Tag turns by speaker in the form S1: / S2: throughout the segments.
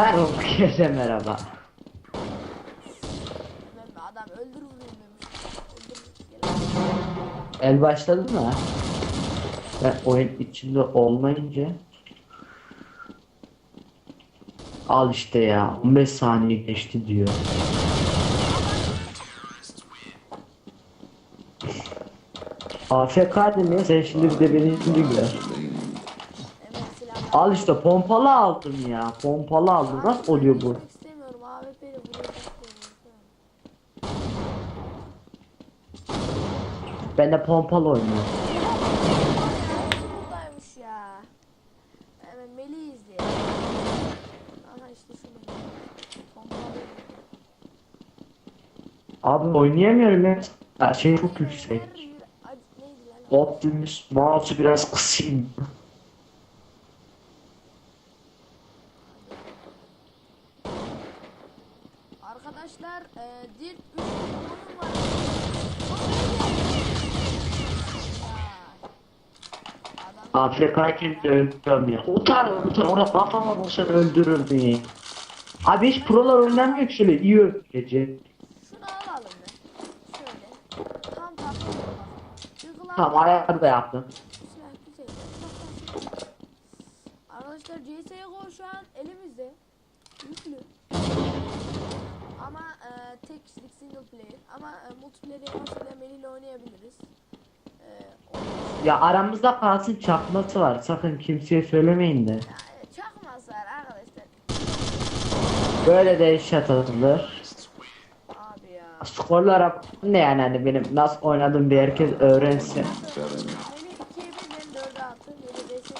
S1: Herkese merhaba.
S2: Adam öldür vurayım demiş. Öldür. Gel.
S1: El başladı mı? Ben oyun içinde olmayınca Al işte ya 15 saniye geçti diyor. AFK ya sen şimdi bir de beni şimdi. Al işte pompalı aldım ya. Pompalı aldım. Nasıl oluyor bu?
S2: İstemiyorum vuracak diyorum.
S1: Ben de pompalı oynuyorum.
S2: Buradaymış ya. Hemen Melih izle. Aha işte şu Melih. Pompalı.
S1: Abi oynayamıyorum ya. Her şey çok yüksek. Optimus mouse'u biraz kısayım.
S2: Arkadaşlar e, Dirt 3 oyun var. Adam
S1: AFK'yken öldürüyorum ya. Utan utan orada kafama vursan öldürürdün ya. Abi hiç prolar oynamıyor ki şöyle iyi öldürece.
S2: şunu alalım be. Şöyle. Tam tatlı
S1: Tamam ayar da yaptım.
S2: silah güzel. Bak, bak. Arkadaşlar CSGO şu an elimizde. Yüklü. Ama e, tek kişilik single player. Ama e, multiplayer varsa Melih ile oynayabiliriz.
S1: Ya aramızda kalsın çakması var. Sakın kimseye söylemeyin de.
S2: Yani çakmazlar arkadaşlar.
S1: Böyle de eşya atılır.
S2: Abi ya.
S1: Skorlara ne yani hani benim nasıl oynadığım bir herkes öğrensin.
S2: Melih 2'ye 1 ben 4'e 6. Melih 5'e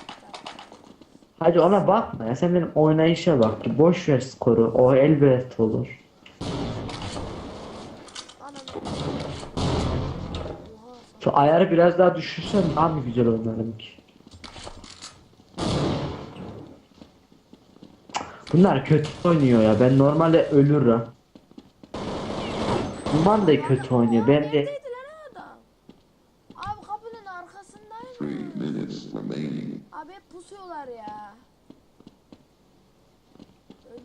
S1: Hadi ona bakma ya sen benim oynayışa bak. Boş ver skoru. O elbet olur.
S2: Anam. Oha.
S1: Şu ayarı biraz daha düşürsen daha mı güzel oynarım ki? Bunlar kötü oynuyor ya. Ben normalde ölürüm. Bunlar da kötü oynuyor. Ben de?
S2: Abi kapının arkasındayım.
S3: Remaining.
S2: Abi pusuyorlar ya.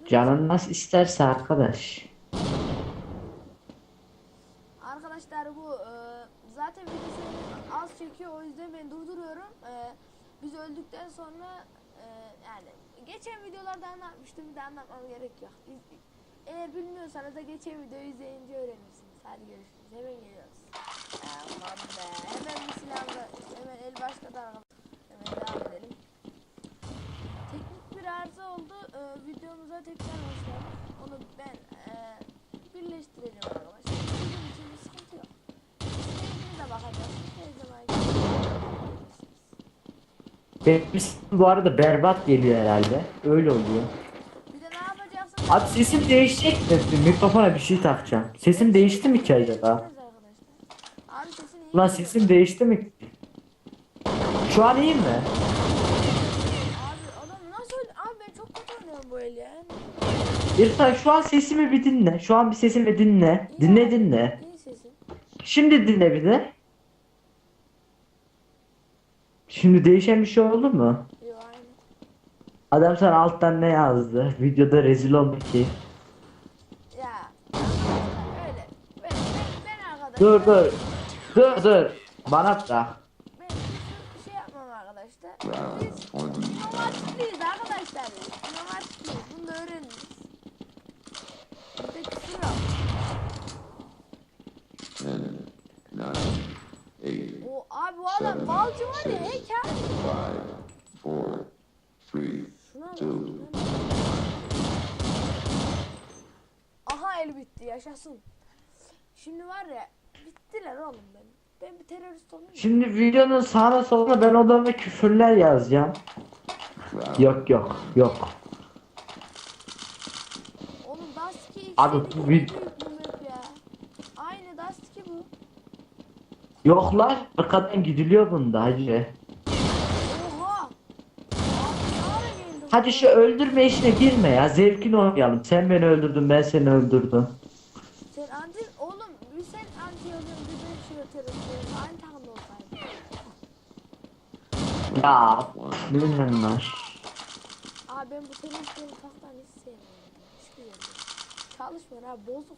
S1: Canın nasıl isterse arkadaş.
S2: Arkadaşlar bu e, zaten çekiyor o yüzden ben durduruyorum. E, biz öldükten sonra e, yani geçen videolarda anlatmıştım bir de anlatmam gerek yok. İz- eğer bilmiyorsanız da geçen videoyu izleyince öğrenirsiniz. Hadi görüşürüz. Hemen geliyoruz. Aman be. Hemen bir silahla hemen el başladı arkadaşlar. Hemen devam edelim. Teknik bir arıza oldu. E, videomuza tekrar hoş. Onu ben e,
S1: Benim sesim bu arada berbat geliyor herhalde. Öyle oluyor.
S2: Bir de ne yapacaksın?
S1: Abi sesim değişecek mi? Mikrofona bir şey takacağım. Sesim değişti mi ki acaba?
S2: Abi sesin iyi.
S1: Sesim değişti mi? Şu an iyi mi?
S2: Abi adam nasıl öyle? Abi ben çok kötü oynuyorum bu el ya.
S1: İrfan şu an sesimi bir dinle. Şu an bir sesimi dinle. Dinle dinle.
S2: İyi sesin.
S1: Şimdi dinle bir de. Şimdi değişen bir şey oldu mu?
S2: Yo aynı.
S1: Adam sana alttan ne yazdı? Videoda rezil olduk ki.
S2: Ya. arkadaşlar Öyle. Ben, ben, ben arkadaşlar.
S1: Dur dur. Dur dur. Bana bırak.
S2: Ben bir şey yapmam arkadaşlar.
S3: Round
S2: Biz
S3: 29.
S2: inovatifliyiz arkadaşlar. İnovatifliyiz. Bunu da öğreniriz. Bizde küfür yok.
S3: 10, 9, 8,
S2: O abi bu adam balcı var ya heykel.
S3: 5, 4, 3,
S2: Şuna bak.
S3: Two.
S2: Aha el bitti yaşasın. Şimdi var ya bittiler oğlum ben. Ben bir terörist mı?
S1: Şimdi videonun sağına soluna ben odama küfürler yazacağım. Yok yok yok.
S2: Oğlum Dust 2
S1: Abi bu vid-
S2: ya. Aynı Dust 2 bu.
S1: Yoklar. Arkadan gidiliyor bunda hacı.
S2: Oha. Abi?
S1: Hadi şu öldürme işine girme ya. Zevkini oynayalım. Sen beni öldürdün ben seni öldürdüm.
S2: Sen anti oğlum bir sen anti oluyorsun bir ben şey terörist oluyorum. Aynı takımda olsaydı.
S1: Ya bilmem var.
S2: Abi ben bu televizyon ufaktan hiç sevmiyorum. Hiçbir yerde. Çalışmıyor abi bozuk.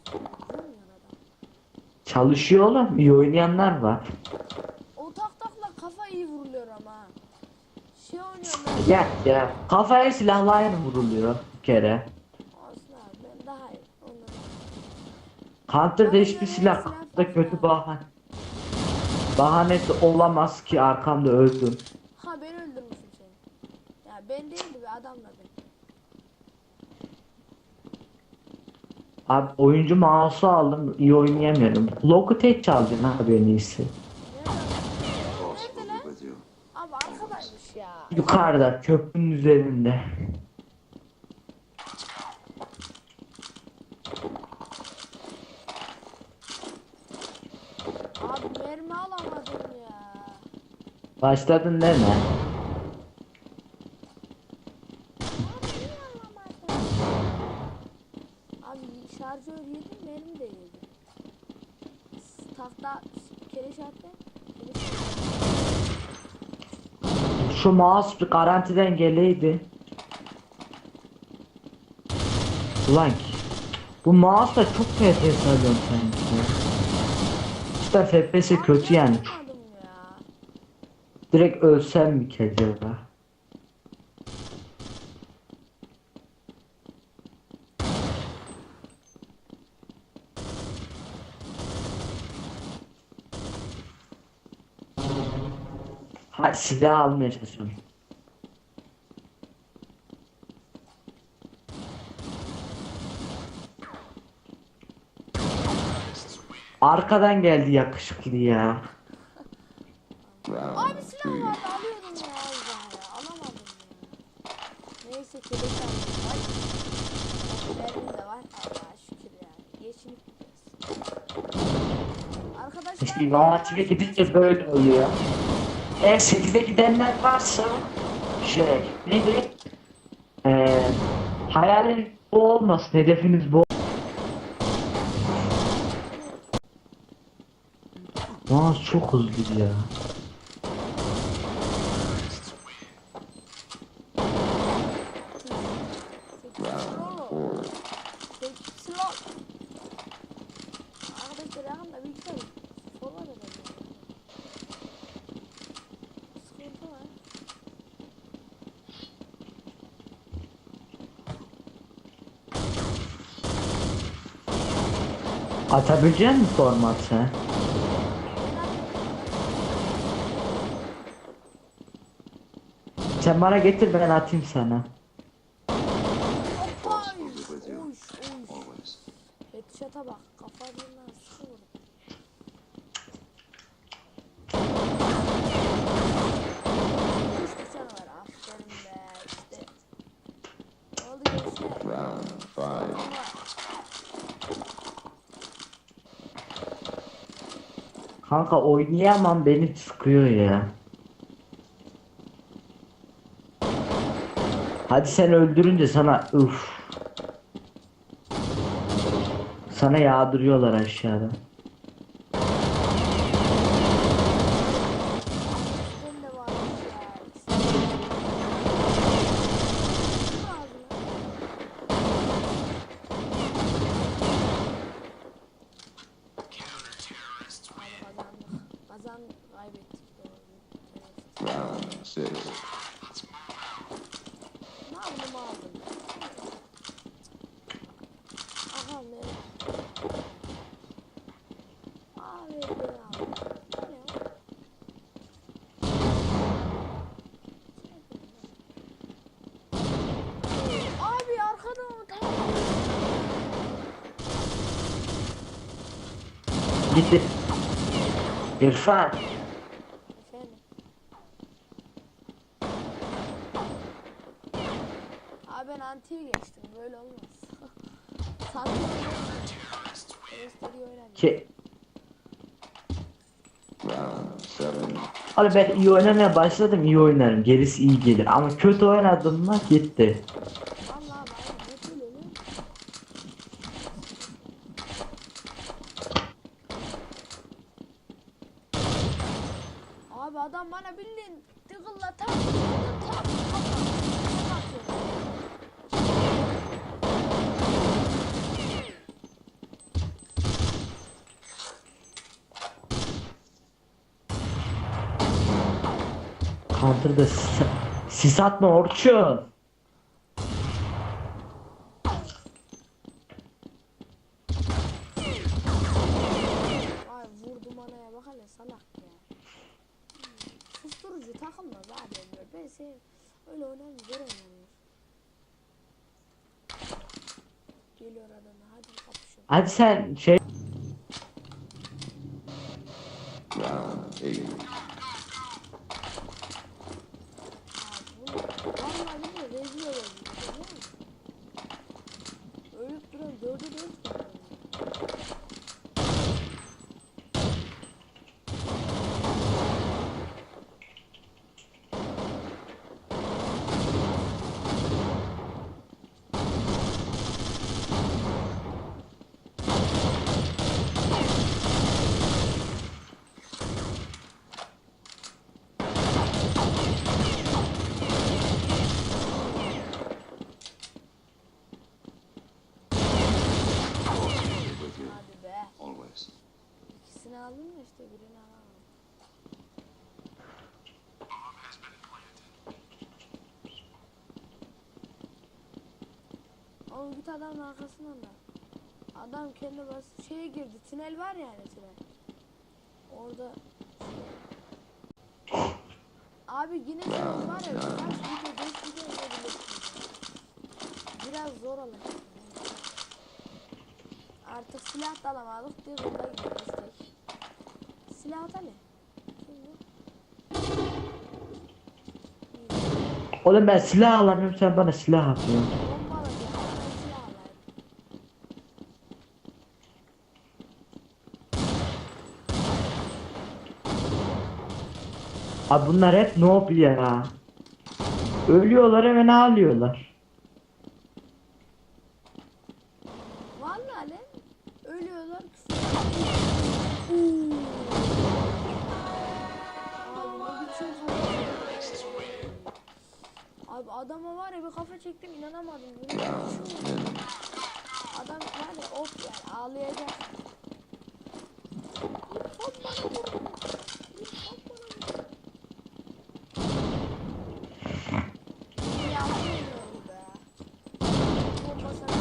S2: Adam.
S1: Çalışıyor oğlum. İyi oynayanlar var.
S2: O tak takla kafa iyi vuruluyor ama. ha. Şey oynuyorum ben.
S1: Ya ya. Kafaya silahla vuruluyor bir kere.
S2: Olsun abi ben daha iyi. Ondan.
S1: Counter'da hiçbir silah da kötü bahane. Bahanesi olamaz ki arkamda öldüm.
S2: Ha ben öldürmüşüm seni. Ya ben değildi be adamla ben.
S1: Abi oyuncu mouse'u aldım iyi oynayamıyorum. Logitech çalacaksın abi en iyisi.
S2: Nerede lan? Abi arkadaymış ya.
S1: Yukarıda köprünün üzerinde.
S2: Abi mermi alamadım ya.
S1: Başladın deme.
S2: Abi niye alamadım? Abi şarjör yedim mermi de yedim. Tahta keleş attı.
S1: Şu mouse bir garantiden geleydi. Ulan. Bu mouse da çok FPS alıyorum sanki. İşte FPS kötü yani.
S2: Ya.
S1: Direkt ölsem mi ki acaba? Ha silah almaya çalışıyorum. Arkadan geldi yakışıklı ya.
S2: Abi silah vardı alıyordum ya daha ya. Alamadım ya. Neyse keleş aldım. Ay. Mermi de var. Allah'a şükür yani. Geçinip gidiyoruz. Arkadaşlar.
S1: İşte Galatasaray gidince böyle oluyor. Eğer 8'e gidenler varsa şey neydi? Ee, hayalin bu olmasın, hedefiniz bu. Mouse çok hızlı ya.
S3: Round four.
S2: Slot. Arkadaşlar yakında bilgisayar sola da böyle. Sıkıntı var.
S1: Atabilecek misin format sen? Bana getir ben atayım sana.
S2: Headshot'a bak. Kafa birinden sıkı vurdu. Üç kişi var. Aferin be. İşte. Ne oldu gençler?
S3: Round five.
S1: Kanka oynayamam beni sıkıyor ya. Hadi sen öldürünce sana uf. Sana yağdırıyorlar aşağıda.
S2: Ben de varmış ya. İkisi de. Kim aldı lan? Hadi kazandık. Kazan kaybettik. Doğru. Evet.
S3: Round six.
S2: Ne yaptım aldım. Aha ne? Aa evet ben aldım. Bu ne? Abi arkadan o tamam.
S1: Gitti. İrfan.
S2: Antiye geçtim. Böyle olmaz.
S3: Seven.
S1: Abi ben iyi oynamaya başladım iyi oynarım. Gerisi iyi gelir. Ama kötü oynadım mı gitti.
S2: Abi adam bana bildiğin tıkılla tak tak tak tak tak atıyor.
S1: Counter'da sis, sis atma Orçun.
S2: Ay vurdum anaya bak hele salak ya. Susturucu abi diyor. Ben sev öyle zor oynanıyor. Geliyor adamı hadi kapışın.
S1: Hadi sen şey
S3: Round eight.
S2: Abi bu vallahi billahi rezil oluyor biliyor musun? Ölüp duran dördü dört var.
S3: With you
S2: Hadi be.
S3: always.
S2: İkisini aldım da işte birini alamadım. Oğlum git adamın arkasından da. Adam kendi bas şeye girdi. Tünel var yani tünel. Orada Abi yine var ya kaç video 5 video yapabilirsin. Biraz zor olacak. Artık silah da alamadık diye burada tek. Silah bu? İyi.
S1: Oğlum ben silah alamıyorum sen bana silah atıyorsun.
S2: Bomba alacağım. Ben silah alayım.
S1: Abi bunlar hep noob ya. Ölüyorlar hemen ağlıyorlar.
S2: Vallahi. Ölüyorlar. Uuu. Abi adama var ya bir kafa çektim inanamadım. Adam var ya of yani ağlayacak. Hop bana vurdu. Hop bana vurdu. Ya bilmiyorum be. Bomba sana.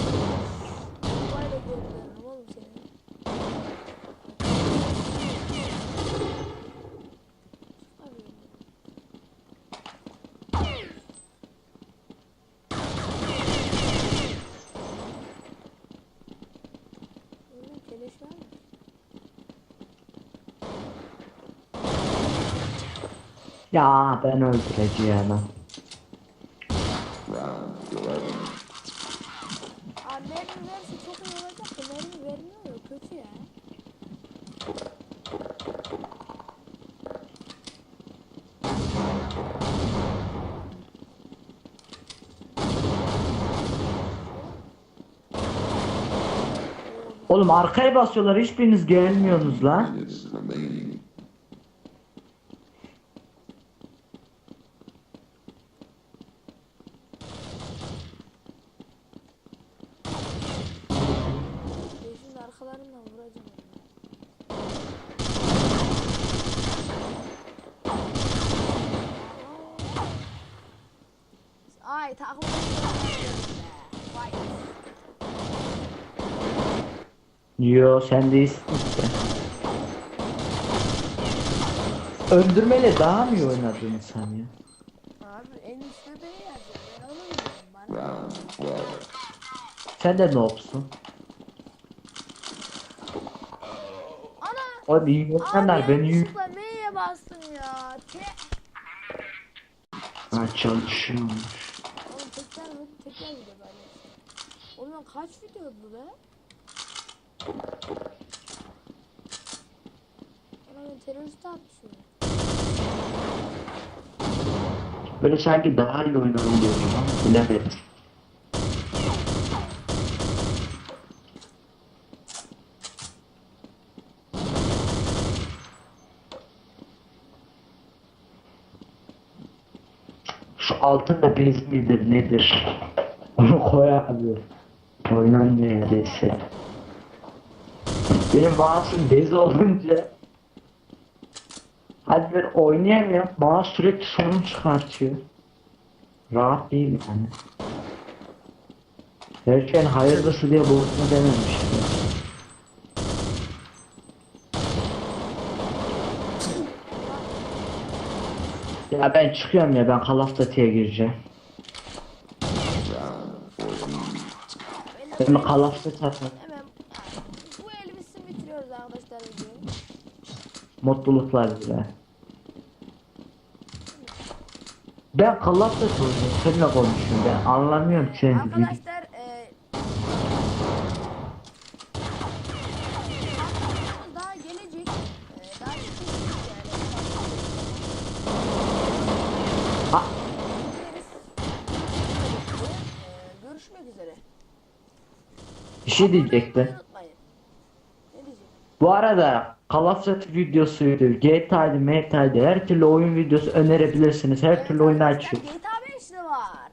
S2: Bombayla gönderirim oğlum seni. Abi. Oğlum keleş var mı?
S1: Ya ben öldüreceğim.
S2: mermi verse çok iyi olacak da mermi vermiyor ya kötü ya.
S1: Oğlum arkaya basıyorlar hiçbiriniz gelmiyorsunuz lan.
S3: Minutes remaining.
S2: Ben şimdi arkalarından vuracağım onu. Ay takım. Vay.
S1: Yo sen değilsin işte. Öldürmeyle daha mı iyi oynadın sen ya?
S2: Abi en üstte beni yazıyor. Ben onu biliyorum bana.
S1: Sen de noobsun.
S2: Ana!
S1: Oğlum iyi
S2: Abi
S1: insanlar beni yük...
S2: yanlışlıkla M'ye bastım ya. Te
S1: Ha çalışıyormuş.
S2: Oğlum tekrar mı? Tekrar video böyle. Oğlum kaç video bu be? Atmışım.
S1: Böyle sanki daha iyi oynarım diyorum ama bilemedim. Şu altın da bez midir nedir? Onu koy abi. Oynan neredeyse. Benim mouse'um bez olunca Hadi ben oynayamıyorum. Bana sürekli sorun çıkartıyor. Rahat değil yani. Her şeyin hayırlısı diye boşuna dememiştim. Ya ben çıkıyorum ya ben Call of Duty'ye gireceğim.
S2: Benim
S1: Ben Call of Duty atmak
S2: hemen bu el bitsin bitiriyoruz arkadaşlar videoyu.
S1: Mutluluklar bile. Ben Duty oynuyorum. Seninle konuşuyorum ben anlamıyorum seni.
S2: Arkadaşlar e, daha gelecek. E, daha yani.
S1: Ha,
S2: E, görüşmek üzere.
S1: bir şey diyecektim. Bu arada Call of Duty videosuydu, GTA'ydı, MTA'ydı her türlü oyun videosu önerebilirsiniz. Her türlü oyunu açıyor.
S2: GTA 5 de var.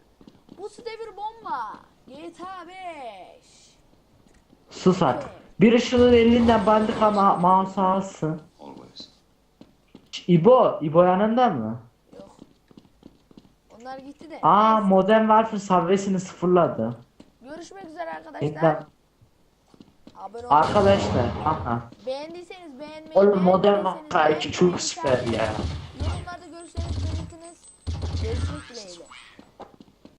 S2: Bu devir bomba. GTA 5.
S1: Sus artık. Biri şunun elinden bandika ma mouse alsın. Ş- İbo, İbo yanında mı?
S2: Yok. Onlar gitti de.
S1: Aa. Modern Warfare savresini sıfırladı.
S2: Görüşmek üzere arkadaşlar.
S1: Tekrar
S2: Abone olmayı
S1: arkadaşlar. Aha.
S2: Beğendiyseniz beğenmeyi,
S1: Oğlum Modern 2 çok süper ya.
S2: Yorumlarda görüşlerinizi belirtiniz. Görüşmek dileğiyle.